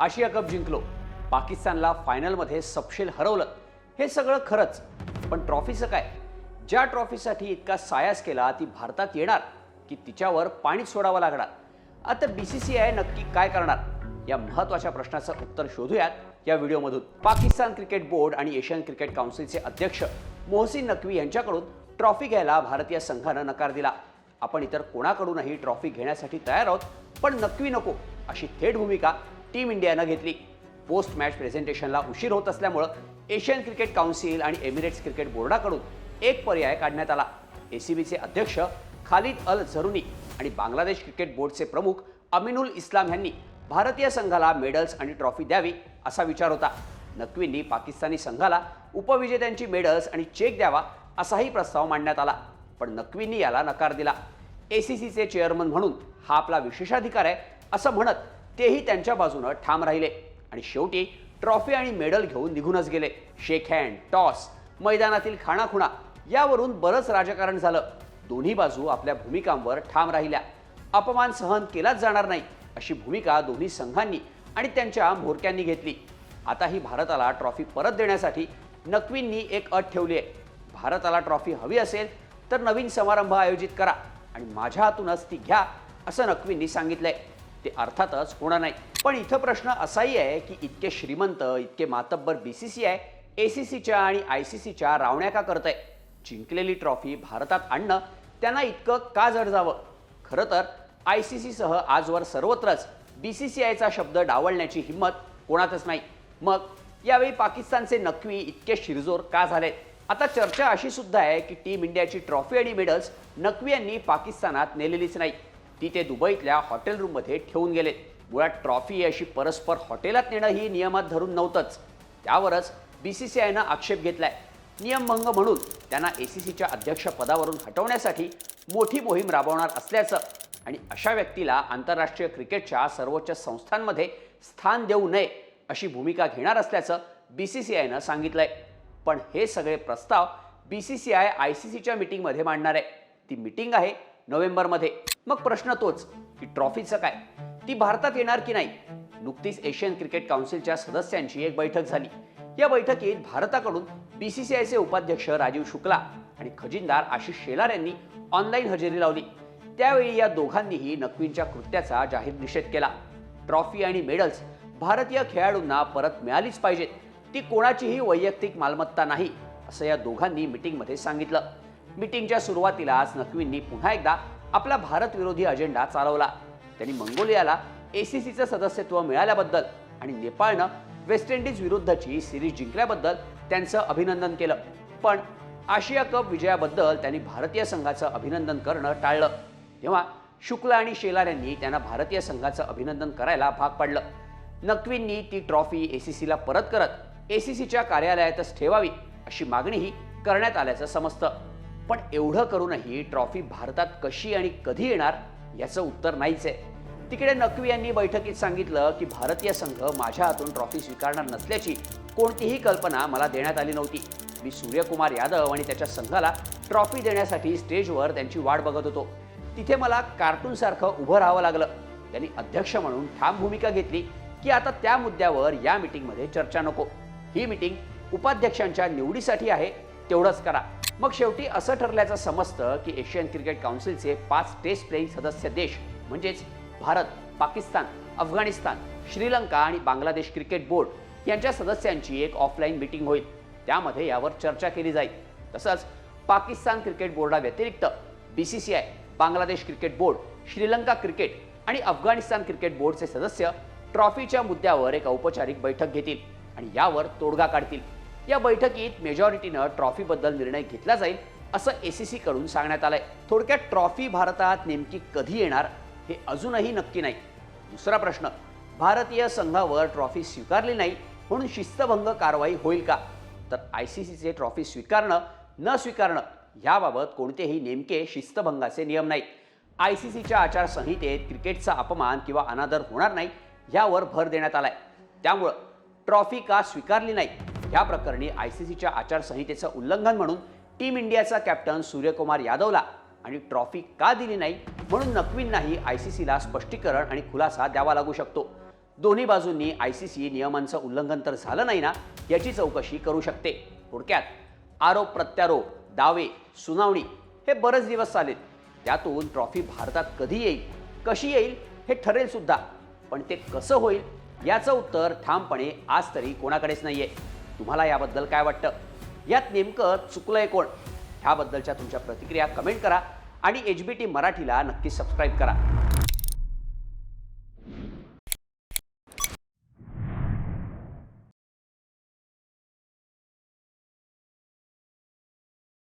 आशिया cup जिंकलो. पाकिस्तानला फायनलमध्ये सपशेल हरवलं. हे सगळं खरंच. पण ट्रॉफीचं काय? ज्या ट्रॉफीसाठी इतका सायास केला ती भारतात येणार की तिच्यावर पाणी सोडावं लागणार. आता बी सी सी आय नक्की काय करणार? या महत्त्वाच्या प्रश्नाचं उत्तर शोधूयात या व्हिडिओमधून. पाकिस्तान क्रिकेट बोर्ड आणि एशियन क्रिकेट काउन्सिलचे अध्यक्ष मोहसिन नक्वी यांच्याकडून ट्रॉफी घ्यायला भारतीय संघानं नकार दिला. आपण इतर कोणाकडूनही ट्रॉफी घेण्यासाठी तयार आहोत पण नक्वी नको अशी थेट भूमिका टीम इंडियानं घेतली. पोस्ट मॅच प्रेझेंटेशनला उशीर होत असल्यामुळं एशियन क्रिकेट काउन्सिल आणि एमिरेट्स क्रिकेट बोर्डाकडून एक पर्याय काढण्यात आला. एसीबीचे अध्यक्ष खालिद अल झरुनी आणि बांगलादेश क्रिकेट बोर्डचे प्रमुख अमिनुल इस्लाम यांनी भारतीय संघाला मेडल्स आणि ट्रॉफी द्यावी असा विचार होता. नक्वींनी पाकिस्तानी संघाला उपविजेत्यांची मेडल्स आणि चेक द्यावा असाही प्रस्ताव मांडण्यात आला पण नक्वींनी याला नकार दिला. एसीसीचे चेअरमन म्हणून हा आपला विशेषाधिकार आहे असं म्हणत तेही त्यांच्या बाजूनं ठाम राहिले. आणि शेवटी ट्रॉफी आणि मेडल घेऊन निघूनच गेले. शेक हँड टॉस मैदानातील खाणाखुणा यावरून बरंच राजकारण झालं. दोन्ही बाजू आपल्या भूमिकांवर ठाम राहिल्या. अपमान सहन केलाच जाणार नाही अशी भूमिका दोन्ही संघांनी आणि त्यांच्या म्होरक्यांनी घेतली. आता ही भारताला ट्रॉफी परत देण्यासाठी नक्वींनी एक अट ठेवली आहे. भारताला ट्रॉफी हवी असेल तर नवीन समारंभ आयोजित करा आणि माझ्या हातूनच ती घ्या असं नक्वींनी सांगितलंय. ते अर्थातच होणार नाही. पण इथं प्रश्न असाही आहे की इतके श्रीमंत इतके मातब्बर B C C I A C सीच्या आणि आय सी सीच्या रावण्या का करत आहे जिंकलेली ट्रॉफी भारतात आणणं त्यांना इतकं का जड जावं खरं तर आय सी सीसह आजवर सर्वत्रच बी सी सी आयचा शब्द डावलण्याची हिंमत कोणातच नाही. मग यावेळी पाकिस्तानचे नक्वी इतके शिरजोर का झालेत? आता चर्चा अशी सुद्धा आहे की टीम इंडियाची ट्रॉफी आणि मेडल्स नक्वी यांनी पाकिस्तानात नेलेलीच नाही. ती ते दुबईतल्या हॉटेल रूममध्ये ठेवून गेले. मुळात ट्रॉफी अशी परस्पर हॉटेलात नेणं ही नियमात धरून नव्हतंच. त्यावरच बी सी सी आयनं आक्षेप घेतलाय. नियमभंग म्हणून त्यांना ए सी सीच्या अध्यक्षपदावरून हटवण्यासाठी मोठी मोहीम राबवणार असल्याचं आणि अशा व्यक्तीला आंतरराष्ट्रीय क्रिकेटच्या सर्वोच्च संस्थांमध्ये स्थान देऊ नये अशी भूमिका घेणार असल्याचं बी सी सी आयनं सांगितलंय. पण हे सगळे प्रस्ताव B C C I I C सीच्या मिटिंगमध्ये मांडणार आहे. ती मिटिंग आहे नोव्हेंबरमध्ये. मग प्रश्न तोच की ट्रॉफीचं काय? ती भारतात येणार की नाही? नुकतीच एशियन क्रिकेट काउन्सिलच्या सदस्यांची एक बैठक झाली. या बैठकीत भारताकडून बी सी सी आयचे उपाध्यक्ष राजीव शुक्ला आणि खजिनदार आशिष शेलार यांनी ऑनलाईन हजेरी लावली. त्यावेळी या दोघांनीही नक्वींच्या कृत्याचा जाहीर निषेध केला. ट्रॉफी आणि मेडल्स भारतीय खेळाडूंना परत मिळालीच पाहिजेत. ती कोणाचीही वैयक्तिक मालमत्ता नाही असं या दोघांनी मिटिंगमध्ये सांगितलं. मिटिंगच्या सुरुवातीलाच नक्वींनी पुन्हा एकदा आपला भारत विरोधी अजेंडा चालवला. त्यांनी मंगोलियाला एसीसीचं सदस्यत्व मिळाल्याबद्दल आणि नेपाळनं वेस्ट इंडिज विरुद्धची सिरीज जिंकल्याबद्दल त्यांचं अभिनंदन केलं. पण आशिया कप विजयाबद्दल त्यांनी भारतीय संघाचं अभिनंदन करणं टाळलं. तेव्हा शुक्ला आणि शेलार यांनी त्यांना भारतीय संघाचं अभिनंदन करायला भाग पाडलं. नक्वींनी ती ट्रॉफी एसीसीला परत करत एसीसीच्या कार्यालयातच ठेवावी अशी मागणीही करण्यात आल्याचं समजतं. पण एवढं करूनही ट्रॉफी भारतात कशी आणि कधी येणार याचं उत्तर नाहीच आहे तिकडे नक्वी यांनी बैठकीत सांगितलं की भारतीय संघ माझ्या हातून ट्रॉफी स्वीकारणार नसल्याची कोणतीही कल्पना मला देण्यात आली नव्हती. मी सूर्यकुमार यादव आणि त्याच्या संघाला ट्रॉफी देण्यासाठी स्टेजवर त्यांची वाट बघत होतो. तिथे मला कार्टूनसारखं उभं राहावं लागलं. त्यांनी अध्यक्ष म्हणून ठाम भूमिका घेतली की आता त्या मुद्द्यावर या मिटिंगमध्ये चर्चा नको. ही मिटिंग उपाध्यक्षांच्या निवडीसाठी आहे तेवढंच करा. मग शेवटी असं ठरल्याचं समजतं की एशियन क्रिकेट काउन्सिलचे पाच टेस्ट प्लेईंग सदस्य देश म्हणजेच भारत पाकिस्तान अफगाणिस्तान श्रीलंका आणि बांगलादेश क्रिकेट बोर्ड यांच्या सदस्यांची एक ऑफलाईन मिटिंग होईल. त्यामध्ये यावर चर्चा केली जाईल. तसंच Pakistan cricket बोर्डाव्यतिरिक्त B C C I Bangladesh cricket board Sri Lanka cricket आणि अफगाणिस्तान क्रिकेट बोर्डचे सदस्य ट्रॉफीच्या मुद्द्यावर एक औपचारिक बैठक घेतील आणि यावर तोडगा काढतील. या बैठकीत मेजॉरिटीनं ट्रॉफीबद्दल निर्णय घेतला जाईल असं ए सी सी कडून सांगण्यात आलंय. थोडक्यात ट्रॉफी भारतात नेमकी कधी येणार हे अजूनही नक्की नाही. दुसरा प्रश्न भारतीय संघावर ट्रॉफी स्वीकारली नाही म्हणून शिस्तभंग कारवाई होईल का? तर आय सी सीचे ट्रॉफी स्वीकारणं न स्वीकारणं याबाबत कोणतेही नेमके शिस्तभंगाचे नियम नाहीत. आय सी सीच्या आचारसंहितेत क्रिकेटचा अपमान किंवा अनादर होणार नाही यावर भर देण्यात आलाय. त्यामुळं ट्रॉफी का स्वीकारली नाही? या प्रकरणी आय सी सीच्या आचारसंहितेचं उल्लंघन म्हणून टीम इंडियाचा कॅप्टन सूर्यकुमार यादवला आणि ट्रॉफी का दिली नाही म्हणून नक्वींनाही आय सी सीला स्पष्टीकरण आणि खुलासा द्यावा लागू शकतो. दोन्ही बाजूंनी आय सी सी नियमांचं उल्लंघन तर झालं नाही ना याची चौकशी करू शकते. थोडक्यात आरोप प्रत्यारोप दावे सुनावणी हे बरेच दिवस चालेल. त्यातून ट्रॉफी भारतात कधी येईल कशी येईल हे ठरेल सुद्धा. पण ते कसं होईल याचं उत्तर ठामपणे आज तरी कोणाकडेच नाहीये. तुम्हाला याबद्दल काय वाटतं? यात नेमकं चुकलंय कोण? ह्याबद्दलच्या तुमच्या प्रतिक्रिया कमेंट करा आणि एच बी टी मराठीला नक्की सबस्क्राईब करा.